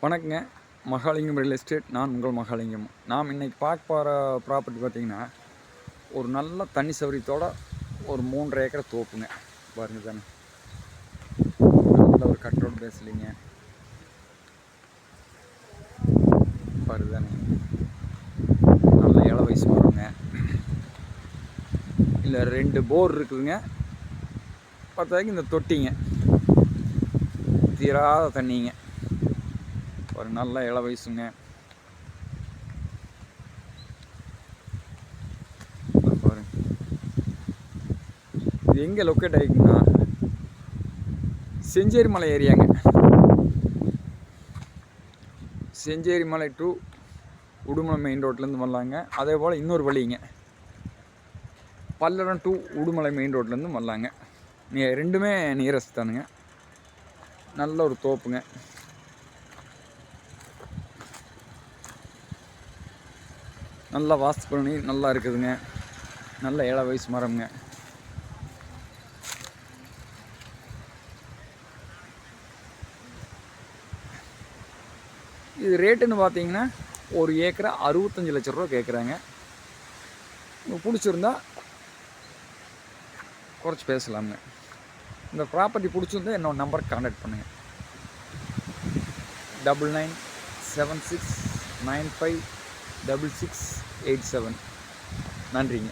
வணக்கங்க. Mahalingam real estate நான் உங்கள் மகாலிங்கம். நாம் இன்றைக்கி பார்க்க போகிற ப்ராப்பர்ட்டி பார்த்தீங்கன்னா ஒரு நல்ல தண்ணி சௌகரியத்தோட ஒரு மூன்றரை ஏக்கர் தோப்புங்க. பாருங்க தானே. நல்ல ஒரு கட்டோடு பேசலிங்க பாருங்க தானே. நல்ல இள வயசு மரங்க இல்லை ரெண்டு போர் இருக்குதுங்க. பார்த்தாக்கி இந்த தொட்டிங்க. தீராத தண்ணிங்க. ஒரு நல்ல இள வயசுங்க. பாருங்க. இது எங்கே லொக்கேட் ஆகிக்குன்னா செஞ்சேரி மலை ஏரியாங்க செஞ்சேரி மலை டு உடுமலை மெயின் ரோட்லேருந்து வரலாங்க. அதே போல் இன்னொரு வழிங்க. பல்லடம் டு உடுமலை மெயின் ரோட்லேருந்து வரலாங்க. நீ ரெண்டுமே நியரஸ்ட் தானுங்க. நல்ல ஒரு தோப்புங்க. நல்லா வாஸ்து பண்ணி நல்லா இருக்குதுங்க. நல்ல ஏழை வயசு மரம்ங்க. இது ரேட்டுன்னு பார்த்தீங்கன்னா ஒரு ஏக்கரை அறுபத்தஞ்சு லட்ச ரூபா கேட்குறாங்க. உங்களுக்கு பிடிச்சிருந்தா குறைச்சி பேசலாமுங்க. இந்த ப்ராப்பர்ட்டி பிடிச்சிருந்தா என்னோட நம்பருக்கு காண்டாக்ட் பண்ணுங்கள் double nine seven six nine five double six eight seven நன்றிங்க.